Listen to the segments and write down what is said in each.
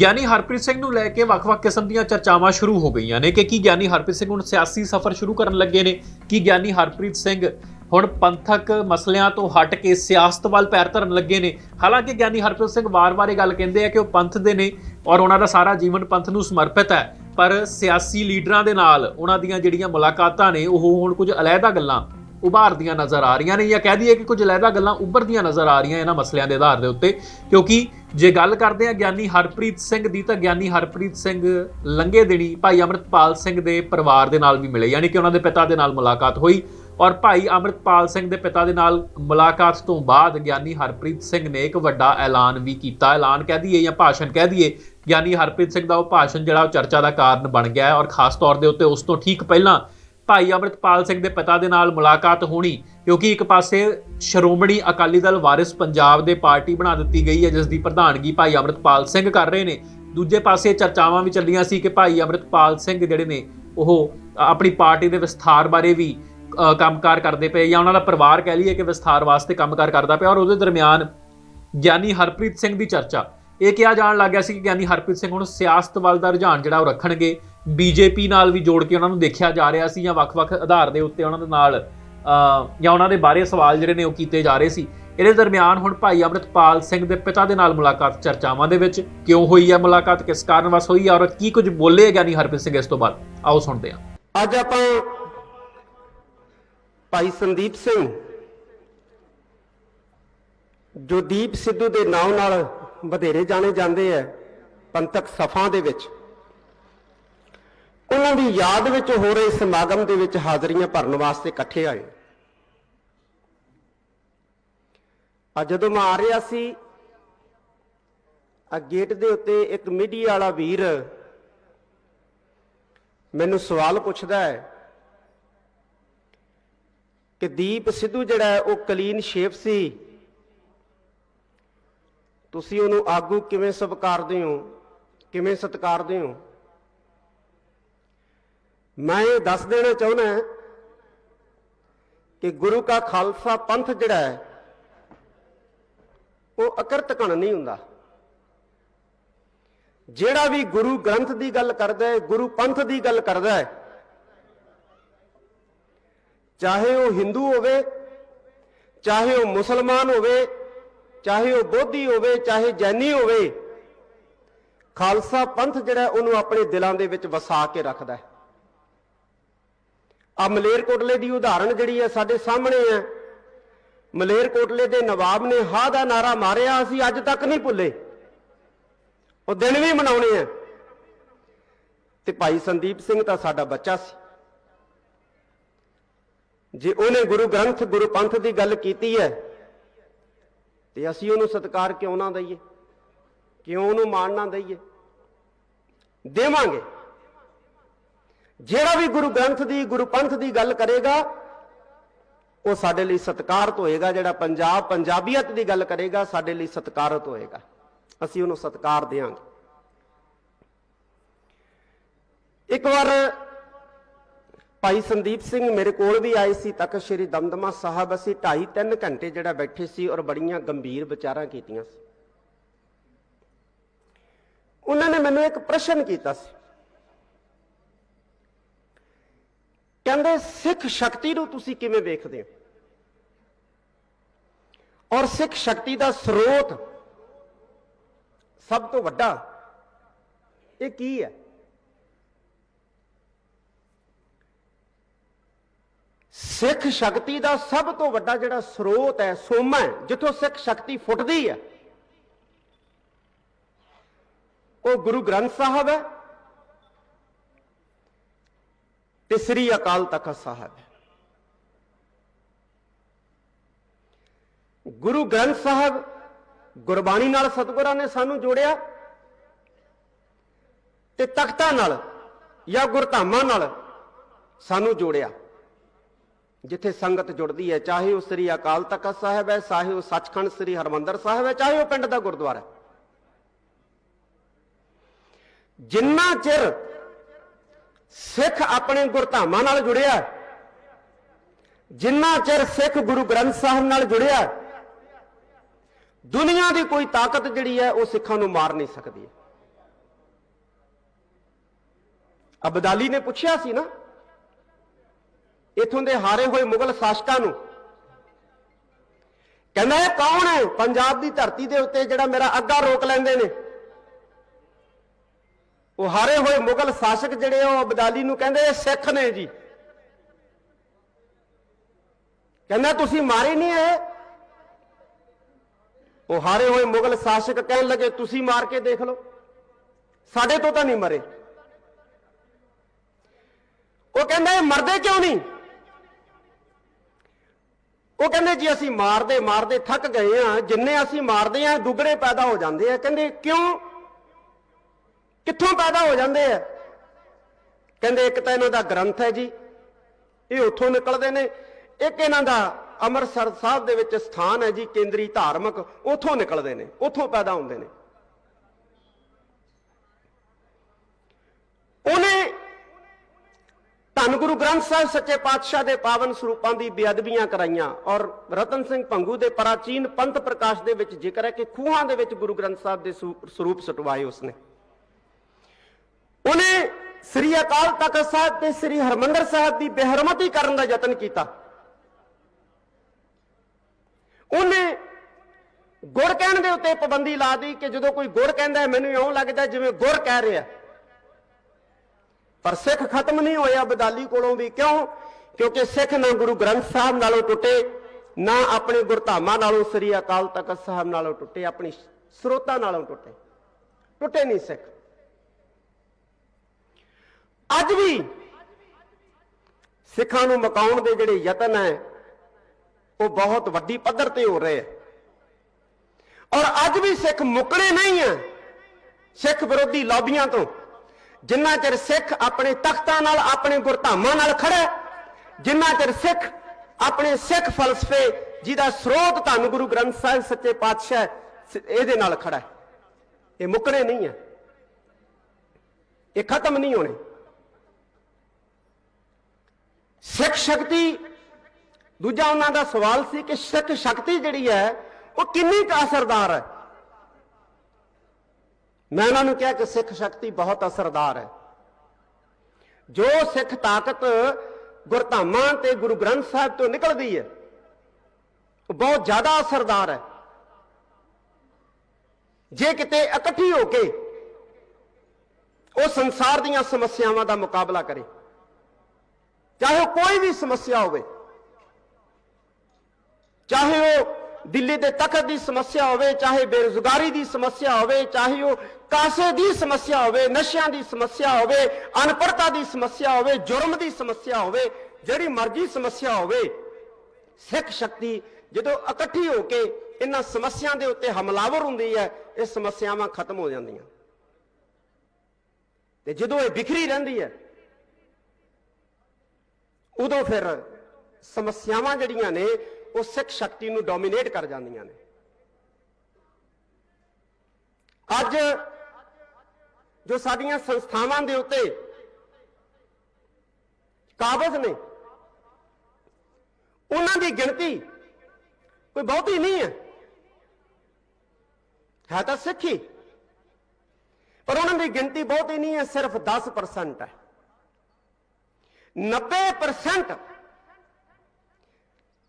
ਗਿਆਨੀ ਹਰਪ੍ਰੀਤ ਸਿੰਘ ਨੂੰ ਲੈ ਕੇ ਵੱਖ-ਵੱਖ ਕਿਸਮ ਦੀਆਂ ਚਰਚਾਵਾਂ ਸ਼ੁਰੂ ਹੋ ਗਈਆਂ ਨੇ ਕਿ ਕੀ ਗਿਆਨੀ ਹਰਪ੍ਰੀਤ ਸਿੰਘ ਹੁਣ ਸਿਆਸੀ ਸਫ਼ਰ ਸ਼ੁਰੂ ਕਰਨ ਲੱਗੇ ਨੇ? ਕੀ ਗਿਆਨੀ ਹਰਪ੍ਰੀਤ ਸਿੰਘ ਹੁਣ ਪੰਥਕ ਮਸਲਿਆਂ ਤੋਂ ਹਟ ਕੇ ਸਿਆਸਤ ਵੱਲ ਪੈਰ ਧਰਨ ਲੱਗੇ ਨੇ? ਹਾਲਾਂਕਿ ਗਿਆਨੀ ਹਰਪ੍ਰੀਤ ਸਿੰਘ ਵਾਰ-ਵਾਰ ਇਹ ਗੱਲ ਕਹਿੰਦੇ ਆ ਕਿ ਉਹ ਪੰਥ ਦੇ ਨੇ ਔਰ ਉਹਨਾਂ ਦਾ ਸਾਰਾ ਜੀਵਨ ਪੰਥ ਨੂੰ ਸਮਰਪਿਤ ਹੈ। ਪਰ ਸਿਆਸੀ ਲੀਡਰਾਂ ਦੇ ਨਾਲ ਉਹਨਾਂ ਦੀਆਂ ਜਿਹੜੀਆਂ ਮੁਲਾਕਾਤਾਂ ਨੇ, ਉਹ ਹੁਣ ਕੁਝ ਅਲੱਗਾ ਗੱਲਾਂ ਉਭਾਰਦੀਆਂ ਨਜ਼ਰ ਆ ਰਹੀਆਂ ਨੇ ਜਾਂ ਕਹਿ ਦਈਏ ਕਿ ਕੁਝ ਅਲੱਗਾ ਗੱਲਾਂ ਉੱਭਰਦੀਆਂ ਨਜ਼ਰ ਆ ਰਹੀਆਂ ਇਹਨਾਂ ਮਸਲਿਆਂ ਦੇ ਆਧਾਰ ਦੇ ਉੱਤੇ, ਕਿਉਂਕਿ ਜੇ ਗੱਲ ਕਰਦੇ ਆ ਗਿਆਨੀ ਹਰਪ੍ਰੀਤ ਸਿੰਘ ਦੀ ਤਾਂ ਗਿਆਨੀ ਹਰਪ੍ਰੀਤ ਸਿੰਘ ਲੰਗੇ ਦਿਨੀ ਭਾਈ ਅਮਰਤਪਾਲ ਸਿੰਘ ਦੇ ਪਰਿਵਾਰ ਦੇ ਨਾਲ ਵੀ ਮਿਲੇ, ਯਾਨੀ ਕਿ ਉਹਨਾਂ ਦੇ ਪਿਤਾ ਦੇ ਨਾਲ ਮੁਲਾਕਾਤ ਹੋਈ ਔਰ ਭਾਈ ਅਮਰਤਪਾਲ ਸਿੰਘ ਦੇ ਪਿਤਾ ਦੇ ਨਾਲ ਮੁਲਾਕਾਤ ਤੋਂ ਬਾਅਦ ਗਿਆਨੀ ਹਰਪ੍ਰੀਤ ਸਿੰਘ ਨੇ ਇੱਕ ਵੱਡਾ ਐਲਾਨ ਵੀ ਕੀਤਾ। ਐਲਾਨ ਕਹਿ ਦਈਏ ਜਾਂ ਭਾਸ਼ਣ ਕਹਿ ਦਈਏ, ਗਿਆਨੀ ਹਰਪ੍ਰੀਤ ਸਿੰਘ ਦਾ ਉਹ ਭਾਸ਼ਣ ਜਿਹੜਾ ਉਹ ਚਰਚਾ ਦਾ ਕਾਰਨ ਬਣ ਗਿਆ ਔਰ ਖਾਸ ਤੌਰ ਦੇ ਉੱਤੇ ਉਸ ਤੋਂ ਠੀਕ ਪਹਿਲਾਂ ਭਾਈ ਅਮਰਤਪਾਲ ਸਿੰਘ ਦੇ ਪਿਤਾ ਦੇ ਨਾਲ ਮੁਲਾਕਾਤ ਹੋਣੀ ਕਿਉਂਕਿ ਇੱਕ ਪਾਸੇ ਸ਼੍ਰੋਮਣੀ ਅਕਾਲੀ ਦਲ ਵਾਰਿਸ ਪੰਜਾਬ ਦੇ ਪਾਰਟੀ ਬਣਾ ਦਿੱਤੀ ਗਈ ਹੈ ਜਿਸ ਦੀ ਪ੍ਰਧਾਨਗੀ ਭਾਈ ਅਮਰਤਪਾਲ ਸਿੰਘ ਕਰ ਰਹੇ ਨੇ। ਦੂਜੇ ਪਾਸੇ ਚਰਚਾਵਾਂ ਵੀ ਚੱਲੀਆਂ ਸੀ ਕਿ ਭਾਈ ਅਮਰਤਪਾਲ ਸਿੰਘ ਜਿਹੜੇ ਨੇ ਉਹ ਆਪਣੀ ਪਾਰਟੀ ਦੇ ਵਿਸਥਾਰ ਬਾਰੇ ਵੀ ਅ, ਕੰਮਕਾਰ ਕਰਦੇ ਪਏ ਜਾਂ ਉਹਨਾਂ ਦਾ ਪਰਿਵਾਰ ਕਹਿ ਲਈਏ ਕਿ ਵਿਸਥਾਰ ਵਾਸਤੇ ਕੰਮਕਾਰ ਕਰਦਾ ਪਿਆ ਔਰ ਉਹਦੇ ਦਰਮਿਆਨ ਗਿਆਨੀ ਹਰਪ੍ਰੀਤ ਸਿੰਘ ਦੀ ਚਰਚਾ। ਇਹ ਕਿਹਾ ਜਾਣ ਲੱਗ ਗਿਆ ਸੀ ਕਿ ਗਿਆਨੀ ਹਰਪ੍ਰੀਤ ਸਿੰਘ ਹੁਣ ਸਿਆਸਤ ਵੱਲ ਦਾ ਰੁਝਾਨ ਜਿਹੜਾ ਉਹ ਰੱਖਣਗੇ। ਬੀਜੇਪੀ ਨਾਲ ਵੀ ਜੋੜ ਕੇ ਉਹਨਾਂ ਨੂੰ ਦੇਖਿਆ ਜਾ ਰਿਹਾ ਸੀ ਜਾਂ ਵੱਖ-ਵੱਖ ਆਧਾਰ ਦੇ ਉੱਤੇ ਉਹਨਾਂ ਦੇ ਨਾਲ ਜਾਂ ਉਹਨਾਂ ਦੇ ਬਾਰੇ ਸਵਾਲ ਜਿਹੜੇ ਨੇ ਉਹ ਕੀਤੇ ਜਾ ਰਹੇ ਸੀ। ਇਹਦੇ ਦਰਮਿਆਨ ਹੁਣ ਭਾਈ ਅਮਰਿਤਪਾਲ ਸਿੰਘ ਦੇ ਪਿਤਾ ਦੇ ਨਾਲ ਮੁਲਾਕਾਤ ਚਰਚਾਵਾਂ ਦੇ ਵਿੱਚ ਕਿਉਂ ਹੋਈ ਹੈ ਮੁਲਾਕਾਤ, ਕਿਸ ਕਾਰਨ ਵਸ ਹੋਈ ਹੈ ਔਰ ਕੀ ਕੁਝ ਬੋਲੇ ਗਿਆਨੀ ਹਰਪ੍ਰੀਤ ਸਿੰਘ ਇਸ ਤੋਂ ਬਾਅਦ? ਆਓ ਸੁਣਦੇ ਹਾਂ। ਅੱਜ ਆਪਾਂ ਭਾਈ ਸੰਦੀਪ ਸਿੰਘ ਜੋ ਦੀਪ ਸਿੱਧੂ ਦੇ ਨਾਮ ਨਾਲ ਵਧੇਰੇ ਜਾਣੇ ਜਾਂਦੇ ਆ ਪੰਥਕ ਸਫਾਂ ਦੇ ਵਿੱਚ। ਉਹਨਾਂ ਦੀ ਯਾਦ ਵਿੱਚ ਹੋ ਰਹੇ ਸਮਾਗਮ ਦੇ ਵਿੱਚ ਹਾਜ਼ਰੀਆਂ ਭਰਨ ਵਾਸਤੇ ਇਕੱਠੇ ਆਏ। ਆ ਜਦੋਂ ਮੈਂ ਆ ਰਿਹਾ ਸੀ, ਆ ਗੇਟ ਦੇ ਉੱਤੇ ਇੱਕ ਮੀਡੀਆ ਵਾਲਾ ਵੀਰ ਮੈਨੂੰ ਸਵਾਲ ਪੁੱਛਦਾ ਹੈ ਕਿ ਦੀਪ ਸਿੱਧੂ ਜਿਹੜਾ ਉਹ ਕਲੀਨ ਸ਼ੇਪ ਸੀ। ਤੁਸੀਂ ਉਹਨੂੰ ਆਗੂ ਕਿਵੇਂ ਸਵਕਾਰਦੇ ਹੋ? ਕਿਵੇਂ ਸਤਿਕਾਰਦੇ ਹੋ? ਮੈਂ ਇਹ ਦੱਸ ਦੇਣਾ ਚਾਹੁੰਦਾ ਕਿ ਗੁਰੂ ਕਾ ਖਾਲਸਾ ਪੰਥ ਜਿਹੜਾ ਹੈ, ਉਹ ਅਕਰਤ ਘਣ ਨਹੀਂ ਹੁੰਦਾ। ਜਿਹੜਾ ਵੀ ਗੁਰੂ ਗ੍ਰੰਥ ਦੀ ਗੱਲ ਕਰਦਾ ਹੈ, ਗੁਰੂ ਪੰਥ ਦੀ ਗੱਲ ਕਰਦਾ ਹੈ, ਚਾਹੇ ਉਹ ਹਿੰਦੂ ਹੋਵੇ, ਚਾਹੇ ਉਹ ਮੁਸਲਮਾਨ ਹੋਵੇ, ਚਾਹੇ ਉਹ ਬੋਧੀ ਹੋਵੇ, ਚਾਹੇ ਜੈਨੀ ਹੋਵੇ, ਖਾਲਸਾ ਪੰਥ ਜਿਹੜਾ ਉਹਨੂੰ ਆਪਣੇ ਦਿਲਾਂ ਦੇ ਵਿੱਚ ਵਸਾ ਕੇ ਰੱਖਦਾ ਹੈ। ਆ ਮਲੇਰਕੋਟਲੇ ਦੀ ਉਦਾਹਰਣ ਜਿਹੜੀ ਹੈ ਸਾਡੇ ਸਾਹਮਣੇ ਹੈ ਮਲੇਰਕੋਟਲੇ ਦੇ ਨਵਾਬ ਨੇ ਹਾਂ ਦਾ ਨਾਰਾ ਮਾਰਿਆ, ਅਸੀਂ ਅੱਜ ਤੱਕ ਨਹੀਂ ਭੁੱਲੇ। ਉਹ ਦਿਨ ਵੀ ਮਨਾਉਣੇ ਆ। ਤੇ ਭਾਈ ਸੰਦੀਪ ਸਿੰਘ ਤਾਂ ਸਾਡਾ ਬੱਚਾ ਸੀ। ਜੇ ਉਹਨੇ ਗੁਰੂ ਗ੍ਰੰਥ, ਗੁਰੂ ਪੰਥ ਦੀ ਗੱਲ ਕੀਤੀ ਹੈ, ਤੇ ਅਸੀਂ ਉਹਨੂੰ ਸਤਿਕਾਰ ਕਿਉਂ ਨਾ ਦਈਏ? ਕਿਉਂ ਉਹਨੂੰ ਮਾਣ ਨਾ ਦਈਏ? ਦੇਵਾਂਗੇ। ਜਿਹੜਾ ਵੀ ਗੁਰੂ ਗ੍ਰੰਥ ਦੀ, ਗੁਰੂ ਪੰਥ ਦੀ ਗੱਲ ਕਰੇਗਾ, ਉਹ ਸਾਡੇ ਲਈ ਸਤਿਕਾਰਤ ਹੋਏਗਾ। ਜਿਹੜਾ ਪੰਜਾਬ, ਪੰਜਾਬੀਅਤ ਦੀ ਗੱਲ ਕਰੇਗਾ, ਸਾਡੇ ਲਈ ਸਤਿਕਾਰਤ ਹੋਏਗਾ। ਅਸੀਂ ਉਹਨੂੰ ਸਤਿਕਾਰ ਦੇਵਾਂਗੇ ਇੱਕ ਵਾਰ ਭਾਈ ਸੰਦੀਪ ਸਿੰਘ ਮੇਰੇ ਕੋਲ ਵੀ ਆਏ ਸੀ, ਤੱਕ ਸ਼੍ਰੀ ਦਮਦਮਾ ਸਾਹਿਬ, ਅਸੀਂ 2.5 3 ਘੰਟੇ ਜਿਹੜਾ ਬੈਠੇ ਸੀ ਔਰ ਬੜੀਆਂ ਗੰਭੀਰ ਵਿਚਾਰਾਂ ਕੀਤੀਆਂ ਸੀ। ਉਹਨਾਂ ਨੇ ਮੈਨੂੰ ਇੱਕ ਪ੍ਰਸ਼ਨ ਕੀਤਾ ਸੀ। ਕਹਿੰਦੇ ਸਿੱਖ ਸ਼ਕਤੀ ਨੂੰ ਤੁਸੀਂ ਕਿਵੇਂ ਵੇਖਦੇ ਹੋ? ਔਰ ਸਿੱਖ ਸ਼ਕਤੀ ਦਾ ਸਰੋਤ ਸਭ ਤੋਂ ਵੱਡਾ ਇਹ ਕੀ ਹੈ? ਸਿੱਖ ਸ਼ਕਤੀ ਦਾ ਸਭ ਤੋਂ ਵੱਡਾ ਜਿਹੜਾ ਸਰੋਤ ਹੈ, ਸੋਮਾ ਹੈ, ਜਿੱਥੋਂ ਸਿੱਖ ਸ਼ਕਤੀ ਫੁੱਟਦੀ ਹੈ, ਉਹ ਗੁਰੂ ਗ੍ਰੰਥ ਸਾਹਿਬ ਹੈ ਤੇ ਸ੍ਰੀ ਅਕਾਲ ਤਖਤ ਸਾਹਿਬ ਹੈ। ਗੁਰੂ ਗ੍ਰੰਥ ਸਾਹਿਬ ਗੁਰਬਾਣੀ ਨਾਲ ਸਤਿਗੁਰਾਂ ਨੇ ਸਾਨੂੰ ਜੋੜਿਆ ਤੇ ਤਖਤਾਂ ਨਾਲ ਜਾਂ ਗੁਰਧਾਮਾਂ ਨਾਲ ਸਾਨੂੰ ਜੋੜਿਆ, ਜਿੱਥੇ ਸੰਗਤ ਜੁੜਦੀ ਹੈ। ਚਾਹੇ ਉਹ ਸ੍ਰੀ ਅਕਾਲ ਤਖਤ ਸਾਹਿਬ ਹੈ, ਚਾਹੇ ਉਹ ਸੱਚਖੰਡ ਸ੍ਰੀ ਹਰਮੰਦਰ ਸਾਹਿਬ ਹੈ, ਚਾਹੇ ਉਹ ਪਿੰਡ ਦਾ ਗੁਰਦੁਆਰਾ ਜਿੰਨਾ ਚਿਰ ਸਿੱਖ ਆਪਣੇ ਗੁਰਧਾਮਾਂ ਨਾਲ ਜੁੜਿਆ ਜਿੰਨਾ ਚਿਰ ਸਿੱਖ ਗੁਰੂ ਗ੍ਰੰਥ ਸਾਹਿਬ ਨਾਲ ਜੁੜਿਆ ਦੁਨੀਆ ਦੀ ਕੋਈ ਤਾਕਤ ਜਿਹੜੀ ਹੈ, ਉਹ ਸਿੱਖਾਂ ਨੂੰ ਮਾਰ ਨਹੀਂ ਸਕਦੀ ਅਬਦਾਲੀ ਨੇ ਪੁੱਛਿਆ ਸੀ ਨਾ, ਇਥੋਂ ਦੇ ਹਾਰੇ ਹੋਏ ਮੁਗਲ ਸ਼ਾਸਕਾਂ ਨੂੰ, ਕਹਿੰਦਾ, ਇਹ ਕੌਣ ਹੈ? ਪੰਜਾਬ ਦੀ ਧਰਤੀ ਦੇ ਉੱਤੇ ਜਿਹੜਾ ਮੇਰਾ ਅੱਗਾ ਰੋਕ ਲੈਂਦੇ ਨੇ। ਉਹ ਹਾਰੇ ਹੋਏ ਮੁਗਲ ਸ਼ਾਸਕ ਜਿਹੜੇ ਆ, ਉਹ ਅਬਦਾਲੀ ਨੂੰ ਕਹਿੰਦੇ ਇਹ ਸਿੱਖ ਨੇ ਜੀ। ਕਹਿੰਦਾ ਤੁਸੀਂ ਮਾਰੇ ਨਹੀਂ ਇਹ? ਉਹ ਹਾਰੇ ਹੋਏ ਮੁਗਲ ਸ਼ਾਸਕ ਕਹਿਣ ਲੱਗੇ ਤੁਸੀਂ ਮਾਰ ਕੇ ਦੇਖ ਲਓ। ਸਾਡੇ ਤੋਂ ਤਾਂ ਨਹੀਂ ਮਰੇ। ਉਹ ਕਹਿੰਦਾ ਇਹ ਮਰਦੇ ਕਿਉਂ ਨਹੀਂ? ਉਹ ਕਹਿੰਦੇ ਜੀ ਅਸੀਂ ਮਾਰਦੇ ਮਾਰਦੇ ਥੱਕ ਗਏ ਆ ਜਿੰਨੇ ਅਸੀਂ ਮਾਰਦੇ ਆ ਦੁੱਗਣੇ ਪੈਦਾ ਹੋ ਜਾਂਦੇ ਆ। ਕਹਿੰਦੇ ਕਿਉਂ? ਕਿੱਥੋਂ ਪੈਦਾ ਹੋ ਜਾਂਦੇ ਆ? ਕਹਿੰਦੇ ਇੱਕ ਤਾਂ ਇਹਨਾਂ ਦਾ ਗ੍ਰੰਥ ਹੈ ਜੀ। ਇਹ ਉੱਥੋਂ ਨਿਕਲਦੇ ਨੇ। ਇੱਕ ਇਹਨਾਂ ਦਾ ਅੰਮ੍ਰਿਤਸਰ ਸਾਹਿਬ ਦੇ ਵਿੱਚ ਸਥਾਨ ਹੈ ਜੀ, ਕੇਂਦਰੀ ਧਾਰਮਿਕ। ਉੱਥੋਂ ਨਿਕਲਦੇ ਨੇ, ਉੱਥੋਂ ਪੈਦਾ ਹੁੰਦੇ ਨੇ। ਉਹਨੇ ਧੰਨ ਗੁਰੂ ਗ੍ਰੰਥ ਸਾਹਿਬ ਸੱਚੇ ਪਾਤਸ਼ਾਹ ਦੇ ਪਾਵਨ ਸਰੂਪਾਂ ਦੀ ਬੇਅਦਬੀਆਂ ਕਰਾਈਆਂ ਔਰ ਰਤਨ ਸਿੰਘ ਭੰਗੂ ਦੇ ਪ੍ਰਾਚੀਨ ਪੰਥ ਪ੍ਰਕਾਸ਼ ਦੇ ਵਿੱਚ ਜ਼ਿਕਰ ਹੈ ਕਿ ਖੂਹਾਂ ਦੇ ਵਿੱਚ ਗੁਰੂ ਗ੍ਰੰਥ ਸਾਹਿਬ ਦੇ ਸਰੂਪ ਸਟਵਾਏ ਉਸਨੇ। ਉਹਨੇ ਸ੍ਰੀ ਅਕਾਲ ਤਖਤ ਸਾਹਿਬ ਤੇ ਸ੍ਰੀ ਹਰਮੰਦਰ ਸਾਹਿਬ ਦੀ ਬੇਹਰਮਤੀ ਕਰਨ ਦਾ ਯਤਨ ਕੀਤਾ। ਉਹਨੇ ਗੁਰ ਕਹਿਣ ਦੇ ਉੱਤੇ ਪਾਬੰਦੀ ਲਾ ਦੀ ਕਿ ਜਦੋਂ ਕੋਈ ਗੁਰ ਕਹਿੰਦਾ ਮੈਨੂੰ ਇਉਂ ਲੱਗਦਾ ਜਿਵੇਂ ਗੁਰ ਕਹਿ ਰਿਹਾ ਪਰ ਸਿੱਖ ਖਤਮ ਨਹੀਂ ਹੋਇਆ ਬਦਾਲੀ ਕੋਲੋਂ ਵੀ। ਕਿਉਂ? ਕਿਉਂਕਿ ਸਿੱਖ ਨਾ ਗੁਰੂ ਗ੍ਰੰਥ ਸਾਹਿਬ ਨਾਲੋਂ ਟੁੱਟੇ, ਨਾ ਆਪਣੇ ਗੁਰਧਾਮਾਂ ਨਾਲੋਂ ਸ੍ਰੀ ਅਕਾਲ ਤਖਤ ਸਾਹਿਬ ਨਾਲੋਂ ਟੁੱਟੇ, ਆਪਣੀ ਸਰੋਤਾਂ ਨਾਲੋਂ ਟੁੱਟੇ। ਟੁੱਟੇ ਨਹੀਂ ਸਿੱਖ। ਅੱਜ ਵੀ ਸਿੱਖਾਂ ਨੂੰ ਮਕਾਉਣ ਦੇ ਜਿਹੜੇ ਯਤਨ ਹੈ, ਉਹ ਬਹੁਤ ਵੱਡੀ ਪੱਧਰ ਤੇ ਹੋ ਰਹੇ ਹੈ। ਔਰ ਅੱਜ ਵੀ ਸਿੱਖ ਮੁਕਰੇ ਨਹੀਂ ਹੈ ਸਿੱਖ ਵਿਰੋਧੀ ਲਾਬੀਆਂ ਤੋਂ। ਜਿੰਨਾ ਚਿਰ ਸਿੱਖ ਆਪਣੇ ਤਖਤਾਂ ਨਾਲ, ਆਪਣੇ ਗੁਰਧਾਮਾਂ ਨਾਲ ਖੜਾ ਜਿੰਨਾ ਚਿਰ ਸਿੱਖ ਆਪਣੇ ਸਿੱਖ ਫਲਸਫੇ ਜਿਹਦਾ ਸਰੋਤ ਧੰਨ ਗੁਰੂ ਗ੍ਰੰਥ ਸਾਹਿਬ ਸੱਚੇ ਪਾਤਸ਼ਾਹ ਸ- ਇਹਦੇ ਨਾਲ ਖੜਾ ਇਹ ਮੁਕਰੇ ਨਹੀਂ ਹੈ। ਇਹ ਖਤਮ ਨਹੀਂ ਹੋਣੇ। ਸਿੱਖ ਸ਼ਕਤੀ। ਦੂਜਾ ਉਹਨਾਂ ਦਾ ਸਵਾਲ ਸੀ ਕਿ ਸਿੱਖ ਸ਼ਕਤੀ ਜਿਹੜੀ ਹੈ, ਉਹ ਕਿੰਨੀ ਕੁ ਅਸਰਦਾਰ ਹੈ? ਮੈਂ ਉਹਨਾਂ ਨੂੰ ਕਿਹਾ ਕਿ ਸਿੱਖ ਸ਼ਕਤੀ ਬਹੁਤ ਅਸਰਦਾਰ ਹੈ। ਜੋ ਸਿੱਖ ਤਾਕਤ ਗੁਰਧਾਮਾਂ ਤੇ ਗੁਰੂ ਗ੍ਰੰਥ ਸਾਹਿਬ ਤੋਂ ਨਿਕਲਦੀ ਹੈ, ਉਹ ਬਹੁਤ ਜ਼ਿਆਦਾ ਅਸਰਦਾਰ ਹੈ। ਜੇ ਕਿਤੇ ਇਕੱਠੀ ਹੋ ਕੇ ਉਹ ਸੰਸਾਰ ਦੀਆਂ ਸਮੱਸਿਆਵਾਂ ਦਾ ਮੁਕਾਬਲਾ ਕਰੇ ਚਾਹੇ ਉਹ ਕੋਈ ਵੀ ਸਮੱਸਿਆ ਹੋਵੇ। ਚਾਹੇ ਉਹ ਦਿੱਲੀ ਦੇ ਤਖਤ ਦੀ ਸਮੱਸਿਆ ਹੋਵੇ, ਚਾਹੇ ਬੇਰੁਜ਼ਗਾਰੀ ਦੀ ਸਮੱਸਿਆ ਹੋਵੇ, ਚਾਹੇ ਉਹ ਕਾਸੇ ਦੀ ਸਮੱਸਿਆ ਹੋਵੇ, ਨਸ਼ਿਆਂ ਦੀ ਸਮੱਸਿਆ ਹੋਵੇ ਅਨਪੜਤਾ ਦੀ ਸਮੱਸਿਆ ਹੋਵੇ, ਜੁਰਮ ਦੀ ਸਮੱਸਿਆ ਹੋਵੇ, ਜਿਹੜੀ ਮਰਜ਼ੀ ਸਮੱਸਿਆ ਹੋਵੇ, ਸਿੱਖ ਸ਼ਕਤੀ ਜਦੋਂ ਇਕੱਠੀ ਹੋ ਕੇ ਇਹਨਾਂ ਸਮੱਸਿਆ ਦੇ ਉੱਤੇ ਹਮਲਾਵਰ ਹੁੰਦੀ ਹੈ, ਇਹ ਸਮੱਸਿਆਵਾਂ ਖਤਮ ਹੋ ਜਾਂਦੀਆਂ। ਤੇ ਜਦੋਂ ਇਹ ਬਿਖਰੀ ਰਹਿੰਦੀ ਹੈ ਉਦੋਂ ਫਿਰ ਸਮੱਸਿਆਵਾਂ ਜਿਹੜੀਆਂ ਨੇ, ਉਹ ਸਿੱਖ ਸ਼ਕਤੀ ਨੂੰ ਡੋਮੀਨੇਟ ਕਰ ਜਾਂਦੀਆਂ ਨੇ। ਅੱਜ ਜੋ ਸਾਡੀਆਂ ਸੰਸਥਾਵਾਂ ਦੇ ਉੱਤੇ ਕਾਬਜ਼ ਨੇ, ਉਹਨਾਂ ਦੀ ਗਿਣਤੀ ਕੋਈ ਬਹੁਤੀ ਨਹੀਂ ਹੈ। ਹੈ ਤਾਂ ਸਿੱਖੀ, ਪਰ ਉਹਨਾਂ ਦੀ ਗਿਣਤੀ ਬਹੁਤੀ ਨਹੀਂ ਹੈ, ਸਿਰਫ 10% ਹੈ। 90%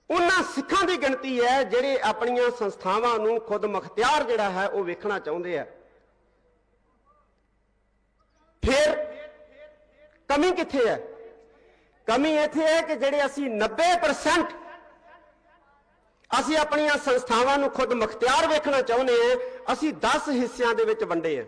ਉਹਨਾਂ ਸਿੱਖਾਂ ਦੀ ਗਿਣਤੀ ਹੈ ਜਿਹੜੇ ਆਪਣੀਆਂ ਸੰਸਥਾਵਾਂ ਨੂੰ ਖੁਦ ਮੁਖਤਿਆਰ ਜਿਹੜਾ ਹੈ ਉਹ ਵੇਖਣਾ ਚਾਹੁੰਦੇ ਆ। ਫਿਰ ਕਮੀ ਕਿੱਥੇ ਹੈ? ਕਮੀ ਇੱਥੇ ਹੈ ਕਿ ਜਿਹੜੇ ਅਸੀਂ 90% ਅਸੀਂ ਆਪਣੀਆਂ ਸੰਸਥਾਵਾਂ ਨੂੰ ਖੁਦ ਮੁਖਤਿਆਰ ਵੇਖਣਾ ਚਾਹੁੰਦੇ ਹਾਂ ਅਸੀਂ 10 ਹਿੱਸਿਆਂ ਦੇ ਵਿੱਚ ਵੰਡੇ ਆ।